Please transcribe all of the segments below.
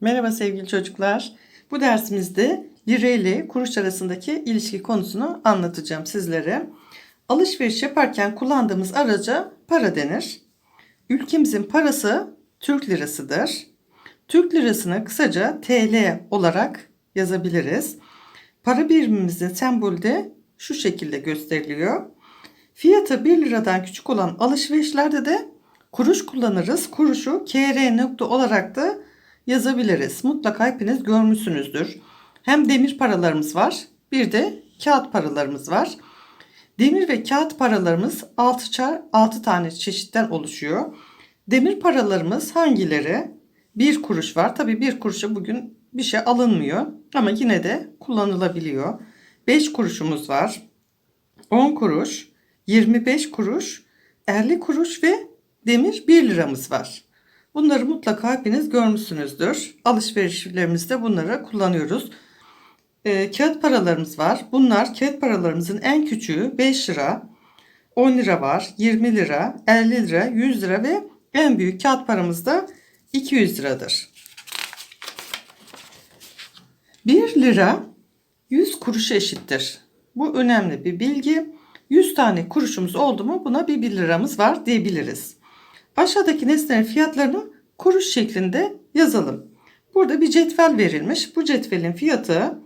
Merhaba sevgili çocuklar. Bu dersimizde lira ile kuruş arasındaki ilişki konusunu anlatacağım sizlere. Alışveriş yaparken kullandığımız araca para denir. Ülkemizin parası Türk lirasıdır. Türk lirasını kısaca TL olarak yazabiliriz. Para birimimizin sembolü de şu şekilde gösteriliyor. Fiyatı 1 liradan küçük olan alışverişlerde de kuruş kullanırız. Kuruşu KR nokta olarak da yazabiliriz. Mutlaka hepiniz görmüşsünüzdür. Hem demir paralarımız var, bir de kağıt paralarımız var. Demir ve kağıt paralarımız 6 çar 6 tane çeşitten oluşuyor. Demir paralarımız hangileri? 1 kuruş var. Tabii 1 kuruşa bugün bir şey alınmıyor ama yine de kullanılabiliyor. 5 kuruşumuz var. 10 kuruş, 25 kuruş, 50 kuruş ve demir 1 liramız var. Bunları mutlaka hepiniz görmüşsünüzdür. Alışverişlerimizde bunları kullanıyoruz. Ee, kağıt paralarımız var. Bunlar kağıt paralarımızın en küçüğü 5 lira, 10 lira var, 20 lira, 50 lira, 100 lira ve en büyük kağıt paramız da 200 liradır. 1 lira 100 kuruşa eşittir. Bu önemli bir bilgi. 100 tane kuruşumuz oldu mu buna bir 1 liramız var diyebiliriz. Aşağıdaki nesnelerin fiyatlarını kuruş şeklinde yazalım. Burada bir cetvel verilmiş. Bu cetvelin fiyatı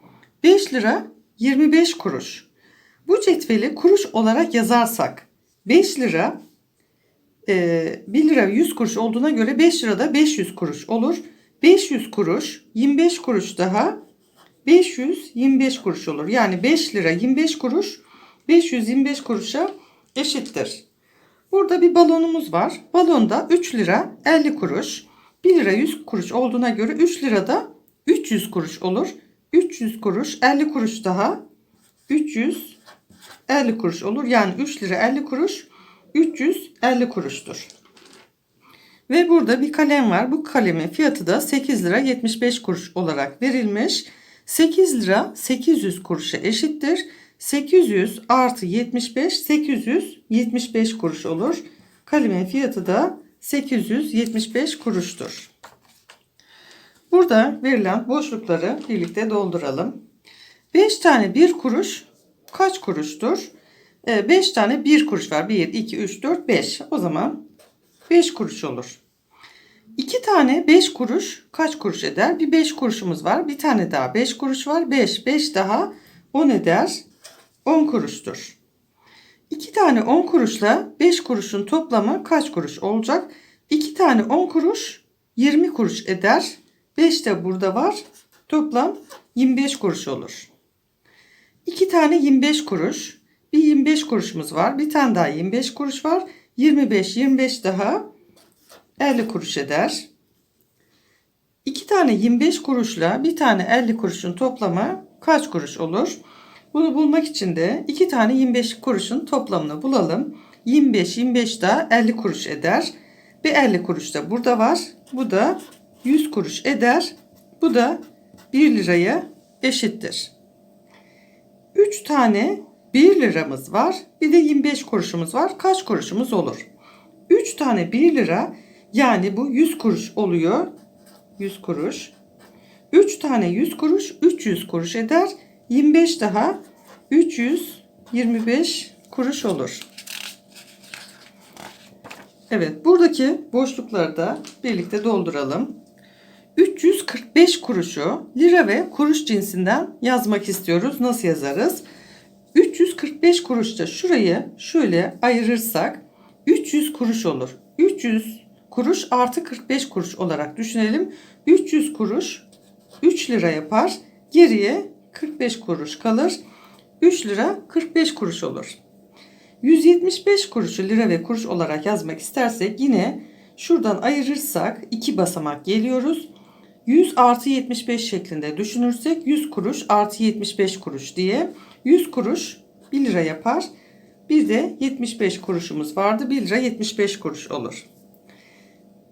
5 lira 25 kuruş. Bu cetveli kuruş olarak yazarsak 5 lira e, 1 lira 100 kuruş olduğuna göre 5 lirada 500 kuruş olur. 500 kuruş 25 kuruş daha 525 kuruş olur. Yani 5 lira 25 kuruş 525 kuruşa eşittir. Burada bir balonumuz var. Balonda 3 lira 50 kuruş. 1 lira 100 kuruş olduğuna göre 3 lirada 300 kuruş olur. 300 kuruş 50 kuruş daha 350 kuruş olur. Yani 3 lira 50 kuruş 350 kuruştur. Ve burada bir kalem var. Bu kalemin fiyatı da 8 lira 75 kuruş olarak verilmiş. 8 lira 800 kuruşa eşittir. 800 artı 75 875 kuruş olur. Kalemin fiyatı da 875 kuruştur. Burada verilen boşlukları birlikte dolduralım. 5 tane 1 kuruş kaç kuruştur? 5 tane 1 kuruş var. 1, 2, 3, 4, 5. O zaman 5 kuruş olur. 2 tane 5 kuruş kaç kuruş eder? Bir 5 kuruşumuz var. Bir tane daha 5 kuruş var. 5, 5 daha 10 eder. 10 kuruştur. 2 tane 10 kuruşla 5 kuruşun toplamı kaç kuruş olacak? 2 tane 10 kuruş 20 kuruş eder. 5 de burada var. Toplam 25 kuruş olur. 2 tane 25 kuruş. Bir 25 kuruşumuz var. Bir tane daha 25 kuruş var. 25 25 daha 50 kuruş eder. 2 tane 25 kuruşla bir tane 50 kuruşun toplamı kaç kuruş olur? Bunu bulmak için de 2 tane 25 kuruşun toplamını bulalım. 25 25 daha 50 kuruş eder. Bir 50 kuruş da burada var. Bu da 100 kuruş eder. Bu da 1 liraya eşittir. 3 tane 1 liramız var. Bir de 25 kuruşumuz var. Kaç kuruşumuz olur? 3 tane 1 lira yani bu 100 kuruş oluyor. 100 kuruş. 3 tane 100 kuruş 300 kuruş eder. 25 daha 325 kuruş olur. Evet buradaki boşlukları da birlikte dolduralım. 345 kuruşu lira ve kuruş cinsinden yazmak istiyoruz. Nasıl yazarız? 345 kuruşta şurayı şöyle ayırırsak 300 kuruş olur. 300 kuruş artı 45 kuruş olarak düşünelim. 300 kuruş 3 lira yapar. Geriye 45 kuruş kalır. 3 lira 45 kuruş olur. 175 kuruşu lira ve kuruş olarak yazmak istersek yine şuradan ayırırsak iki basamak geliyoruz. 100 artı 75 şeklinde düşünürsek 100 kuruş artı 75 kuruş diye 100 kuruş 1 lira yapar. Bir de 75 kuruşumuz vardı. 1 lira 75 kuruş olur.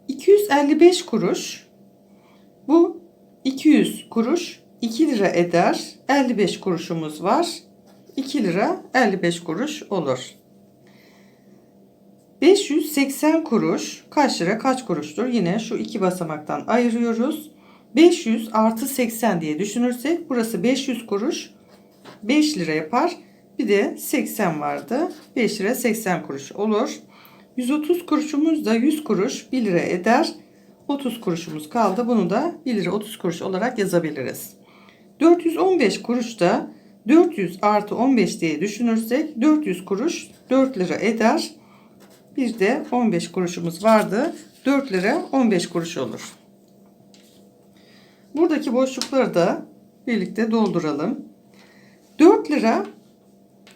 255 kuruş bu 200 kuruş 2 lira eder. 55 kuruşumuz var. 2 lira 55 kuruş olur. 580 kuruş kaç lira kaç kuruştur? Yine şu iki basamaktan ayırıyoruz. 500 artı 80 diye düşünürsek burası 500 kuruş 5 lira yapar. Bir de 80 vardı. 5 lira 80 kuruş olur. 130 kuruşumuz da 100 kuruş 1 lira eder. 30 kuruşumuz kaldı. Bunu da 1 lira 30 kuruş olarak yazabiliriz. 415 kuruş da 400 artı 15 diye düşünürsek 400 kuruş 4 lira eder. Bir de 15 kuruşumuz vardı. 4 lira 15 kuruş olur. Buradaki boşlukları da birlikte dolduralım. 4 lira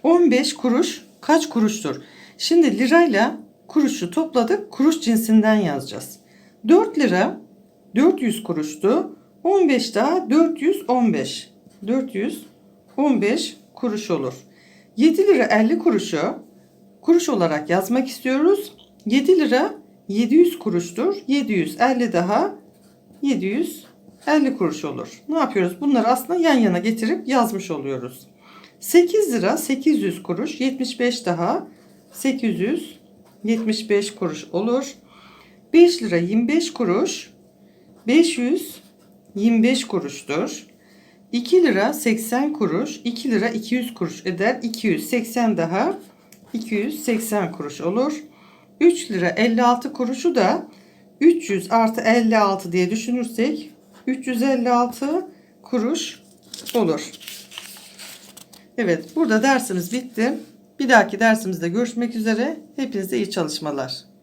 15 kuruş kaç kuruştur? Şimdi lirayla kuruşu topladık. Kuruş cinsinden yazacağız. 4 lira 400 kuruştu. 15 daha 415. 415 kuruş olur. 7 lira 50 kuruşu kuruş olarak yazmak istiyoruz. 7 lira 700 kuruştur. 750 daha 750 kuruş olur. Ne yapıyoruz? Bunları aslında yan yana getirip yazmış oluyoruz. 8 lira 800 kuruş 75 daha 875 kuruş olur. 5 lira 25 kuruş 525 kuruştur. 2 lira 80 kuruş 2 lira 200 kuruş eder. 280 daha 280 kuruş olur. 3 lira 56 kuruşu da 300 artı 56 diye düşünürsek 356 kuruş olur. Evet burada dersimiz bitti. Bir dahaki dersimizde görüşmek üzere. Hepinize iyi çalışmalar.